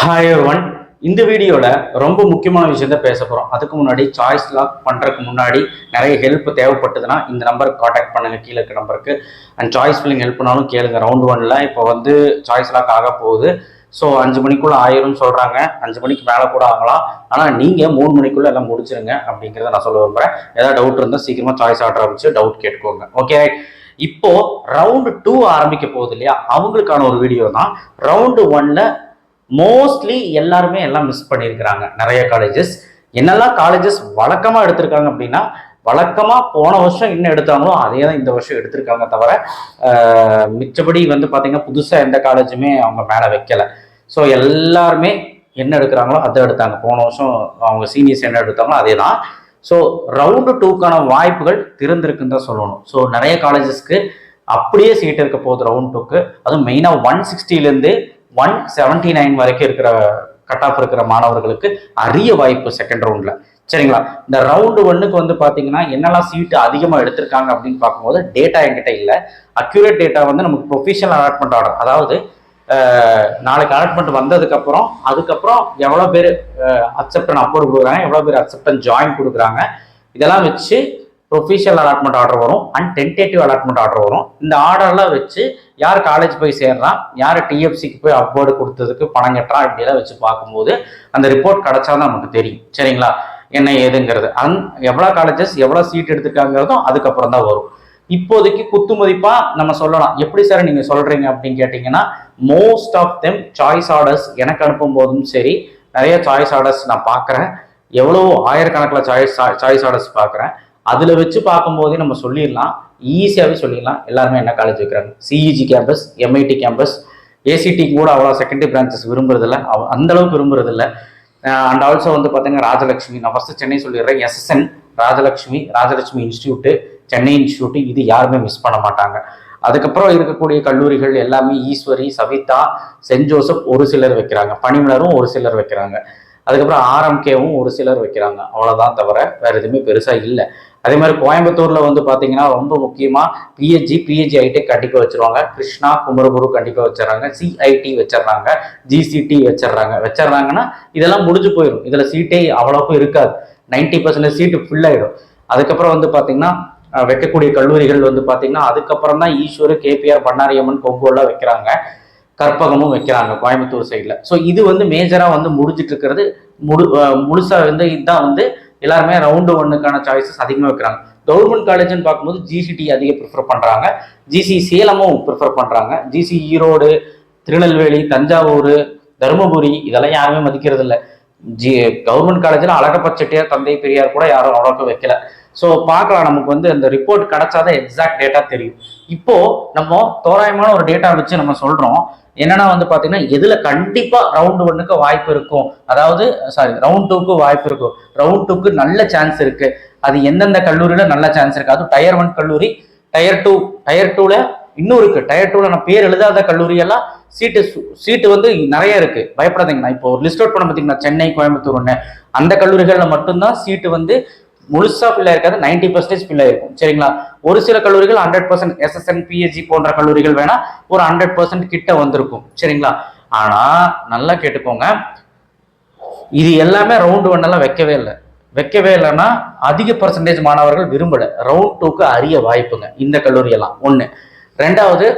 Hi one இந்த வீடியோவில் ரொம்ப முக்கியமான விஷயத்த பேச போகிறோம் அதுக்கு முன்னாடி சாய்ஸ் லாக் பண்ணுறதுக்கு முன்னாடி நிறைய ஹெல்ப் தேவைப்பட்டதுன்னா இந்த நம்பருக்கு காண்டாக்ட் பண்ணுங்கள் கீழே இருக்க நம்பருக்கு அண்ட் சாய்ஸ் ஃபில்லிங் ஹெல்ப் பண்ணாலும் கேளுங்க. ரவுண்ட் ஒன்ல இப்போ வந்து சாய்ஸ் லாக் ஆக போகுது. ஸோ அஞ்சு மணிக்குள்ளே ஆயிரும்னு சொல்கிறாங்க அஞ்சு மணிக்கு மேலே கூட ஆகலாம். ஆனால் நீங்கள் மூணு மணிக்குள்ளே எல்லாம் முடிச்சிருங்க அப்படிங்கிறத நான் சொல்ல விரும்புகிறேன் ஏதாவது டவுட் இருந்தால் சீக்கிரமாக சாய்ஸ் ஆர்டர் ஆரம்பிச்சு டவுட் கேட்டுக்கோங்க. ஓகே இப்போ ரவுண்டு டூ ஆரம்பிக்க போகுது இல்லையா? அவங்களுக்கான ஒரு வீடியோ தான். ரவுண்டு ஒன்னில் மோஸ்ட்லி எல்லாருமே எல்லாம் மிஸ் பண்ணியிருக்கிறாங்க. நிறைய காலேஜஸ் என்னெல்லாம் காலேஜஸ் வழக்கமாக எடுத்திருக்காங்க அப்படின்னா வழக்கமாக போன வருஷம் என்ன எடுத்தாங்களோ அதே தான் இந்த வருஷம் எடுத்திருக்காங்க தவிர மிச்சபடி வந்து பார்த்தீங்கன்னா புதுசாக எந்த காலேஜுமே அவங்க மேலே வைக்கல. ஸோ எல்லாருமே என்ன எடுக்கிறாங்களோ அதை எடுத்தாங்க. போன வருஷம் அவங்க சீனியர்ஸ் என்ன எடுத்தாங்களோ அதே தான் ஸோ ரவுண்டு டூக்கான வாய்ப்புகள் திறந்திருக்குன்னு தான் சொல்லணும். ஸோ நிறைய காலேஜஸ்க்கு அப்படியே சீட் இருக்க போகுது ரவுண்ட் டூக்கு அதுவும் மெயினாக ஒன் சிக்ஸ்டிலேருந்து ஒன் செவன்டி நைன் வரைக்கும் இருக்கிற கட் ஆஃப் இருக்கிற மாணவர்களுக்கு அரிய வாய்ப்பு செகண்ட் ரவுண்டில் சரிங்களா? இந்த ரவுண்டு ஒன்றுக்கு வந்து பார்த்தீங்கன்னா என்னெல்லாம் சீட்டு அதிகமாக எடுத்திருக்காங்க அப்படின்னு பார்க்கும்போது டேட்டா என்கிட்ட இல்லை. அக்யூரேட் டேட்டா வந்து நமக்கு ப்ரொஃபஷனல் அலாட்மெண்ட் ஆர்டர் அதாவது நாளைக்கு அலாட்மெண்ட் வந்ததுக்கப்புறம் அதுக்கப்புறம் எவ்வளோ பேர் அக்செப்டன் அப்ரூவ் கொடுக்குறாங்க எவ்வளோ பேர் அக்செப்டன் ஜாயின் கொடுக்குறாங்க இதெல்லாம் வச்சு ப்ரொஃபஷனல் அலாட்மெண்ட் ஆர்டர் வரும். அண்ட் டென்டேட்டிவ் அலாட்மெண்ட் ஆர்டர் வரும். இந்த ஆர்டர்லாம் வச்சு யார் காலேஜ் போய் சேர்றான் யார் டிஎஃப்சிக்கு போய் அப்வோர்டு கொடுத்ததுக்கு பணம் கட்டுறான் இப்படியெல்லாம் வச்சு பார்க்கும்போது அந்த ரிப்போர்ட் கிடைச்சாதான் நமக்கு தெரியும். சரிங்களா? என்ன ஏதுங்கிறது. அந் எவ்வளோ காலேஜஸ் எவ்வளோ சீட் எடுத்துருக்காங்கிறதும் அதுக்கப்புறம் தான் வரும். இப்போதைக்கு குத்து மதிப்பா நம்ம சொல்லலாம். எப்படி சார் நீங்க சொல்றீங்க அப்படின்னு கேட்டீங்கன்னா most of them choice orders எனக்கு அனுப்பும் போதும் சரி நிறைய சாய்ஸ் ஆர்டர்ஸ் நான் பார்க்குறேன். எவ்வளோ ஆயிரக்கணக்கில் சாய்ஸ் சாய்ஸ் ஆர்டர்ஸ் பார்க்குறேன். அதில் வச்சு பார்க்கும்போதே நம்ம சொல்லிடலாம். ஈஸியாகவே சொல்லிடலாம். எல்லாருமே என்ன காலேஜ் வைக்கிறாங்க? CEG campus MIT campus ACT கூட அவ்வளோ செகண்டரி பிரான்ச்சஸ் விரும்புறதில்ல. அவ- அந்த அளவுக்கு விரும்புறதில்ல. அண்ட் ஆல்சோ வந்து பார்த்தீங்கன்னா ராஜலட்சுமி. நான் ஃபஸ்ட்டு சென்னை சொல்லிடுறேன். SSN Rajalakshmi Rajalakshmi institute Chennai institute இது யாருமே மிஸ் பண்ண மாட்டாங்க. அதுக்கப்புறம் இருக்கக்கூடிய கல்லூரிகள் எல்லாமே ஈஸ்வரி சவிதா சென்ட் ஜோசப் ஒரு சிலர் வைக்கிறாங்க. பனிமலரும் ஒரு சிலர் வைக்கிறாங்க. அதுக்கப்புறம் ஆர்எம்கேவும் ஒரு சிலர் வைக்கிறாங்க. அவ்வளோதான் தவிர வேறு எதுவுமே பெருசாக இல்லை. அதே மாதிரி கோயம்புத்தூர்ல வந்து பாத்தீங்கன்னா ரொம்ப முக்கியமா பிஹெச்ஜி பிஹெச்ஜி ஐடெக் கண்டிப்பா வச்சிருவாங்க. கிருஷ்ணா குமரகுரு கண்டிப்பா வச்சிடறாங்க. சிஐடி வச்சிடறாங்க. ஜிசிடி வச்சிடுறாங்க. வச்சிடுறாங்கன்னா இதெல்லாம் முடிஞ்சு போயிடும். இதுல சீட்டே அவ்வளோக்கும் இருக்காது. நைன்டி பர்சன்டேஜ் சீட்டு ஃபுல் ஆயிடும். அதுக்கப்புறம் வந்து பாத்தீங்கன்னா வைக்கக்கூடிய கல்லூரிகள் வந்து பாத்தீங்கன்னா அதுக்கப்புறம் தான் ஈஸ்வர் கேபிஆர் பண்ணாரியம்மன் கொங்கோல்லாம் வைக்கிறாங்க. கற்பகமும் வைக்கிறாங்க கோயம்புத்தூர் சைடில் ஸோ இது வந்து மேஜராக வந்து முடிஞ்சிட்டு இருக்கிறது. முழு முழுசாக வந்து இதுதான் வந்து எல்லாருமே ரவுண்டு ஒன்னுக்கான சாய்ஸஸ் அதிகமாக வைக்கிறாங்க. கவர்மெண்ட் காலேஜ்னு பார்க்கும்போது ஜிசிடி அதிக ப்ரிஃபர் பண்ணுறாங்க ஜிசி சேலமும் ப்ரிஃபர் பண்ணுறாங்க ஜிசி ஈரோடு திருநெல்வேலி தஞ்சாவூர் தருமபுரி இதெல்லாம் யாருமே மதிக்கிறது இல்லை ஜி கவர்மெண்ட் காலேஜில் அழகப்ப செட்டியார் தந்தை பெரியார் கூட யாரும் அவ்வளோக்கு வைக்கல. ஸோ பார்க்கலாம் நமக்கு வந்து அந்த ரிப்போர்ட் கிடைச்சாதான் எக்ஸாக்ட் டேட்டா தெரியும். இப்போ நம்ம தோராயமான ஒரு டேட்டா வச்சு நம்ம சொல்றோம். என்னன்னா வந்து பாத்தீங்கன்னா எதுல கண்டிப்பா ரவுண்ட் ஒன்னுக்கு வாய்ப்பு இருக்கும்? அதாவது சாரி ரவுண்ட் டூக்கு வாய்ப்பு இருக்கும். ரவுண்ட் டூக்கு நல்ல சான்ஸ் இருக்கு. அது எந்தெந்த கல்லூரியில நல்ல சான்ஸ் இருக்கு? அதுவும் டயர் ஒன் கல்லூரி டயர் டூ டயர் டூல இன்னும் இருக்கு. டயர் டூல நான் பேர் எழுதாத கல்லூரியெல்லாம் சீட்டு சீட்டு வந்து நிறைய இருக்கு. பயப்படாதீங்கண்ணா இப்போ ஒரு லிஸ்ட் அவுட் பண்ண பார்த்தீங்கன்னா சென்னை கோயம்புத்தூர் ஒன்று அந்த கல்லூரிகளில் மட்டும்தான் சீட்டு வந்து முழுசா ஃபில் ஆயிருக்காது. நைன்டி பர்சன்டேஜ் ஃபில் ஆயிருக்கும். சரிங்களா? ஒரு சில கல்லூரிகள் ஹண்ட்ரட் பர்சன்ட் எஸ்எஸ்என் பிஹெச்சி போன்ற கல்லூரிகள் வேணா ஒரு ஹண்ட்ரட் பர்சன்ட் கிட்ட வந்திருக்கும். சரிங்களா? ஆனா நல்லா கேட்டுக்கோங்க. இது எல்லாமே ரவுண்ட் ஒன் எல்லாம் வைக்கவே இல்லை. வைக்கவே இல்லைன்னா அதிக பர்சன்டேஜ் மாணவர்கள் விரும்பல. ரவுண்ட் டூக்கு அரிய வாய்ப்புங்க. இந்த கல்லூரியெல்லாம். ஒன்று ரெண்டாவது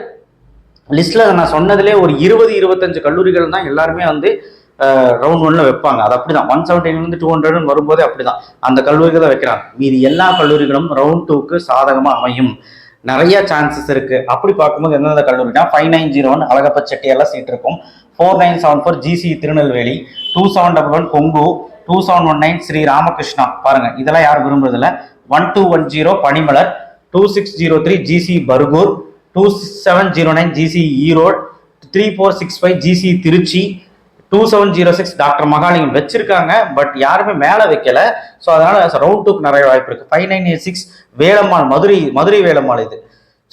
லிஸ்ட்ல நான் சொன்னதுலே ஒரு இருபது இருபத்தஞ்சு கல்லூரிகள் தான் எல்லாருமே வந்து ரவுண்ட் ஒன்ல வைப்பாங்க. அது அப்படிதான். ஒன் செவன்டீன்லேருந்து டூ ஹண்ட்ரட்னு வரும்போதே அப்படிதான். அந்த கல்லூரிகள் தான் வைக்கிறாங்க. மீதி எல்லா கல்லூரிகளும் ரவுண்ட் டூக்கு சாதகமாக அமையும். நிறைய சான்சஸ் இருக்கு. அப்படி பார்க்கும்போது எந்தெந்த கல்லூரினா five nine zero one Alagappa செட்டியெல்லாம் seat இருக்கும். Four nine seven four GC Tirunelveli two seven double one Kongu two seven one nine Sri Ramakrishna. பாருங்க இதெல்லாம் யாரும் விரும்புறதில்ல. One two one zero Panimalar two six zero three GC Bargur two seven zero nine GC Erode three four six five GC Trichy two seven zero six doctor Mahalingam வச்சிருக்காங்க but யாருமே மேலே வைக்கல. So அதனால round டூக்கு நிறைய வாய்ப்பு இருக்கு. Five nine eight six Velammal Madurai Madurai Velammal இது.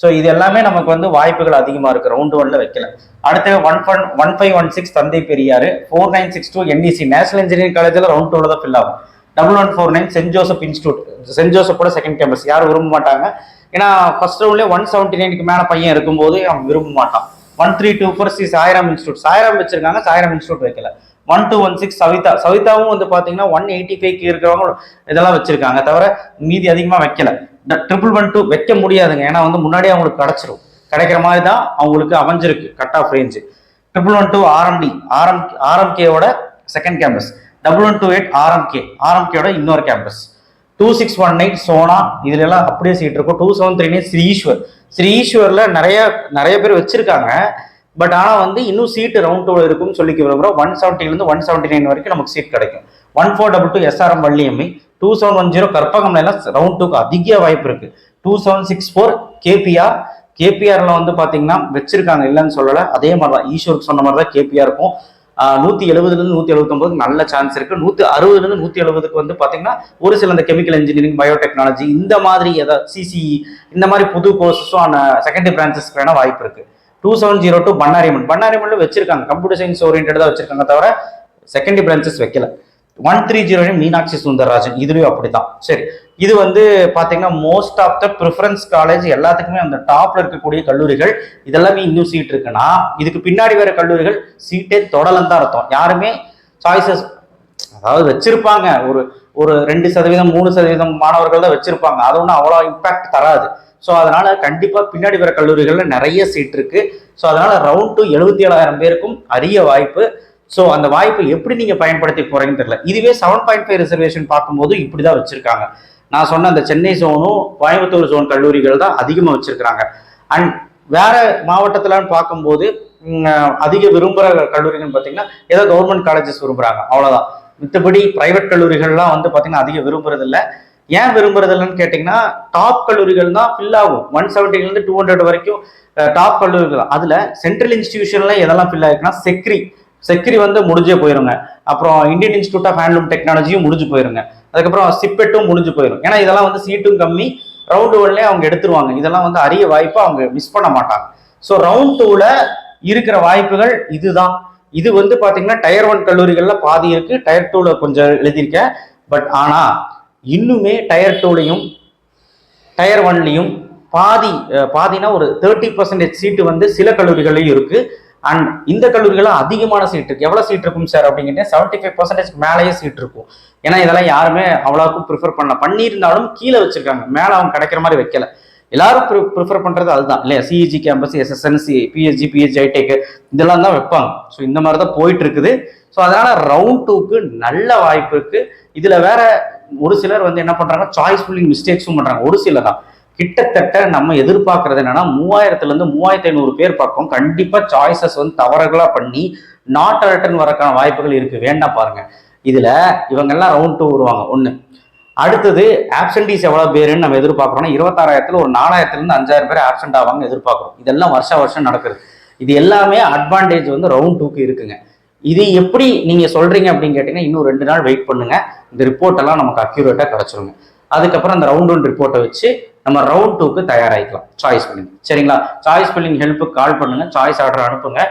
ஸோ இது எல்லாமே நமக்கு வந்து வாய்ப்புகள் அதிகமாக இருக்கு. ரவுண்ட் ஒன்ல வைக்கல. அடுத்து one one one five one six Thanthai Periyar. Four nine six two NEC national engineering காலேஜில் ரவுண்ட் டூவில் தான் ஃபில் ஆகும். Double one four nine Saint Joseph institute Saint ஜோசப்போட second campus யாரும் விரும்ப மாட்டாங்க. ஏன்னா ஃபர்ஸ்ட் ரவுண்ட்லேயே ஒன் செவன்ட்டி நைனுக்கு மேலே பையன் இருக்கும்போது அவன் விரும்ப மாட்டான். One three two four C Sairam institute. Sairam வச்சிருக்காங்க சாய்ராம் இன்ஸ்டியூட் வைக்கல. One two one six Saveetha. சவிதாவும் வந்து பார்த்தீங்கன்னா ஒன் எயிட்டி ஃபைவ்க்கு இருக்கிறவங்க இதெல்லாம் வச்சிருக்காங்க. தவிர மீதி அதிகமாக வைக்கல. ட்ரிபிள் ஒன் டூ வைக்க முடியாதுங்க. ஏன்னா வந்து முன்னாடியே அவங்களுக்கு கிடச்சிரும். கிடைக்கிற மாதிரி தான் அவங்களுக்கு அமைஞ்சிருக்கு. Cut off range triple one two RMD RM ஆர்எம்கேவோட second campus double one two eight RMK ஆர்எம்கேவோட இன்னொரு campus two six one eight Sona. இதுல எல்லாம் அப்படியே சீட் இருக்கும் two seven three nine Sri Eswar Sri ஈஸ்வரில் நிறைய நிறைய பேர் வச்சுருக்காங்க. பட் ஆனால் வந்து இன்னும் சீட்டு ரவுண்ட் டூவில் இருக்கும்னு சொல்லிக்க விரும்புகிறோம் ஒன் செவன்ட்டிலேருந்து ஒன் செவன்ட்டி நைன் வரைக்கும் நமக்கு சீட் கிடைக்கும். One four double two SRM Valliammai two seven one zero Karpagam எல்லாம் ரவுண்ட் டூக்கு அதிக வாய்ப்பு இருக்குது two seven six four KPR கேபிஆரில் வந்து பார்த்தீங்கன்னா வச்சுருக்காங்க. இல்லைன்னு சொல்லலை. அதே மாதிரி தான் ஈஸ்வருக்கு சொன்ன மாதிரி தான் கேபிஆர் இருக்கும். நூத்தி எழுபதுலேருந்து நூற்றி நூத்தி நல்ல சான்ஸ் இருக்கு. நூத்தி அறுபதுலேருந்து நூற்றி நூத்தி எழுபதுக்கு வந்து பாத்தீங்கன்னா ஒரு சில இந்த கெமிக்கல் இன்ஜினியரிங் பயோடெக்னாலஜி இந்த மாதிரி ஏதாவது சிசிஇ இந்த மாதிரி புது கோர்சஸும் செகண்டரி பிரான்சஸ்க்கு வேணா வாய்ப்பு இருக்கு. Two seven zero two Bannariamman பண்ணாரிமன்ல வச்சிருக்காங்க. கம்ப்யூட்டர் சயின்ஸ் ஓரியன்டா வச்சிருக்காங்க தவிர செகண்டரி பிரான்ச்சஸ் வைக்கல. One three zero Meenakshi Sundararajan இதுலயும் அப்படிதான் சரி. இது வந்து பார்த்தீங்கன்னா most of the preference college எல்லாத்துக்குமே அந்த டாப்ல இருக்கக்கூடிய கல்லூரிகள் இதெல்லாமே இன்னும் சீட் இருக்குன்னா இதுக்கு பின்னாடி வேற கல்லூரிகள் சீட்டே தொடலன்னு தான் அர்த்தம். யாருமே சாய்ஸஸ் அதாவது வச்சிருப்பாங்க. ஒரு ஒரு ரெண்டு சதவீதம் மூணு சதவீதம் மாணவர்கள் தான் வச்சிருப்பாங்க. அது ஒன்றும் அவ்வளோ இம்பாக்ட் தராது. ஸோ அதனால கண்டிப்பாக பின்னாடி வர கல்லூரிகளில் நிறைய சீட் இருக்கு. ஸோ அதனால ரவுண்ட் டு எழுபத்தி ஏழாயிரம் பேருக்கும் அரிய வாய்ப்பு. ஸோ அந்த வாய்ப்பை எப்படி நீங்கள் பயன்படுத்தி போறீங்கன்னு தெரியல. இதுவே செவன் பாயிண்ட் ஃபைவ் ரிசர்வேஷன் பார்க்கும்போது இப்படி தான் வச்சிருக்காங்க. நான் சொன்ன அந்த சென்னை ஜோனும் கோயம்புத்தூர் ஜோன் கல்லூரிகள் தான் அதிகமாக வச்சிருக்கிறாங்க. அண்ட் வேற மாவட்டத்திலன்னு பார்க்கும்போது அதிக விரும்புகிற கல்லூரிகள் பார்த்தீங்கன்னா ஏதோ கவர்மெண்ட் காலேஜஸ் விரும்புகிறாங்க அவ்வளோதான் மித்தபடி ப்ரைவேட் கல்லூரிகள்லாம் வந்து பார்த்தீங்கன்னா அதிகம் விரும்புறதில்லை. ஏன் விரும்புறதில்லன்னு கேட்டிங்கன்னா டாப் கல்லூரிகள் தான் ஃபில் ஆகும். ஒன் செவன்ட்டிலேருந்து டூ ஹண்ட்ரட் வரைக்கும் டாப் கல்லூரிகள் அதில் சென்ட்ரல் இன்ஸ்டிடியூஷன்ல எதெல்லாம் ஃபில் ஆயிருக்குன்னா செக்ரி செக்ரி வந்து முடிஞ்சே போயிருங்க. அப்புறம் இந்தியன் இன்ஸ்டியூட் ஆஃப் ஹேண்ட்லூம் டெக்னாலஜியும் முடிஞ்சு போயிருங்க. அதுக்கப்புறம் சிப்பெட்டும் முடிஞ்சு போயிடும் ஏன்னா இதெல்லாம் வந்து சீட்டும் கம்மி ரவுண்ட் ஒன்லேயே அவங்க எடுத்துருவாங்க. இதெல்லாம் வந்து அரிய வாய்ப்பு அவங்க மிஸ் பண்ண மாட்டாங்க. ஸோ ரவுண்ட் டூவில் இருக்கிற வாய்ப்புகள் இதுதான். இது வந்து பார்த்தீங்கன்னா டயர் ஒன் கல்லூரிகளில் பாதி இருக்கு. டயர் டூவில் கொஞ்சம் எழுதியிருக்கேன். பட் ஆனால் இன்னுமே டயர் டூலையும் டயர் ஒன்லையும் பாதி பாதினா ஒரு தேர்ட்டி பர்சன்டேஜ் சீட்டு வந்து சில கல்லூரிகளையும் இருக்குது அண்ட் இந்த கல்லூரிகளும் அதிகமான சீட் இருக்கு. எவ்வளோ சீட் இருக்கும் சார் அப்படிங்கிட்ட செவன்ட்டி ஃபைவ் பர்சன்டேஜ் மேலேயே சீட் இருக்கும். ஏன்னா இதெல்லாம் யாருமே அவ்வளோக்கும் ப்ரிஃபர் பண்ணல. பண்ணியிருந்தாலும் கீழே வச்சிருக்காங்க. மேலே அவங்க கிடைக்கிற மாதிரி வைக்கல. எல்லாரும் ப்ரிஃபர் பண்ணுறது அதுதான். இல்லையா? CEG campus SSNC PHG PH itech இதெல்லாம் தான் வைப்பாங்க. ஸோ இந்த மாதிரி தான் போயிட்டு இருக்குது. ஸோ அதனால ரவுண்ட் டூக்கு நல்ல வாய்ப்பு இருக்கு. இதுல வேற ஒரு சிலர் வந்து என்ன பண்றாங்க சாய்ஸ் ஃபுல்லிங் மிஸ்டேக்ஸும் பண்றாங்க. ஒரு சிலர் தான். கிட்டத்தட்ட நம்ம எதிர்பார்க்கறது என்னன்னா மூவாயிரத்துல இருந்து மூவாயிரத்தி ஐநூறு பேர் பக்கம் கண்டிப்பா சாய்ஸஸ் வந்து தவறுகளா பண்ணி நாட் ரிட்டர்ன் வரக்கான வாய்ப்புகள் இருக்கு. வேண்டாம் பாருங்க. இதுல இவங்கெல்லாம் ரவுண்ட் டூ வருவாங்க. ஒண்ணு. அடுத்தது ஆப்சன்டீஸ் எவ்வளவு பேருன்னு நம்ம எதிர்பார்க்கறோம்னா இருபத்தாறாயிரத்துல ஒரு நாலாயிரத்துல இருந்து அஞ்சாயிரம் பேர் ஆப்சண்ட் ஆவாங்க எதிர்பார்க்குறோம். இதெல்லாம் வருஷ வருஷம் நடக்குது. இது எல்லாமே அட்வான்டேஜ் வந்து ரவுண்ட் டூக்கு இருக்குங்க. இது எப்படி நீங்க சொல்றீங்க அப்படின்னு கேட்டீங்கன்னா இன்னும் ரெண்டு நாள் வெயிட் பண்ணுங்க. இந்த ரிப்போர்ட் எல்லாம் நமக்கு அக்யூரேட்டா கிடைச்சிருங்க. அதுக்கப்புறம் அந்த ரவுண்ட் ஒன் ரிப்போர்ட்டை வச்சு நம்ம ரவுண்ட் டூக்கு தயாராகிக்கலாம். சாய்ஸ் பில்லிங் சரிங்களா? சாய்ஸ் பில்லிங் ஹெல்ப்புக்கு கால் பண்ணுங்க. சாய்ஸ் ஆர்டர் அனுப்புங்க.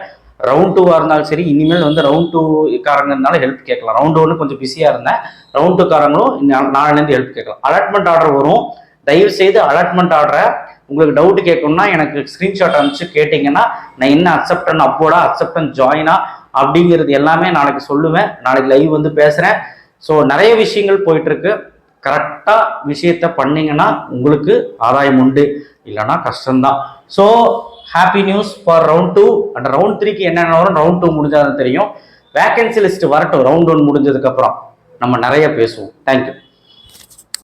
ரவுண்ட் டூவாக இருந்தாலும் சரி இனிமேல் வந்து ரவுண்ட் டூ காரங்க இருந்தாலும் ஹெல்ப் கேட்கலாம் ரவுண்ட் ஒன்று கொஞ்சம் பிஸியாக இருந்தேன் ரவுண்ட் டூ காரங்களும் நாளிலேருந்து ஹெல்ப் கேட்கலாம். அலாட்மெண்ட் ஆர்டர் வரும். தயவு செய்து அலாட்மெண்ட் ஆர்டரை உங்களுக்கு டவுட் கேட்கணும்னா எனக்கு ஸ்க்ரீன்ஷாட் அனுப்பிச்சு கேட்டிங்கன்னா நான் என்ன அக்செப்டன் அப்போடா அக்செப்டன் ஜாயினா அப்படிங்கிறது எல்லாமே நாளைக்கு சொல்லுவேன். நாளைக்கு லைவ் வந்து பேசுகிறேன் ஸோ நிறைய விஷயங்கள் போயிட்டுருக்கு கரெக்டாக விஷயத்த பண்ணிங்கன்னா உங்களுக்கு ஆதாயம் உண்டு. இல்லைன்னா கஷ்டம்தான். So happy news for round two and round த்ரீக்கு என்னென்ன வரும்? ரவுண்ட் டூ முடிஞ்சாதான் தெரியும். வேகன்சி லிஸ்ட் வரட்டும். ரவுண்ட் ஒன் முடிஞ்சதுக்கப்புறம் நம்ம நிறைய பேசுவோம். தேங்க்யூ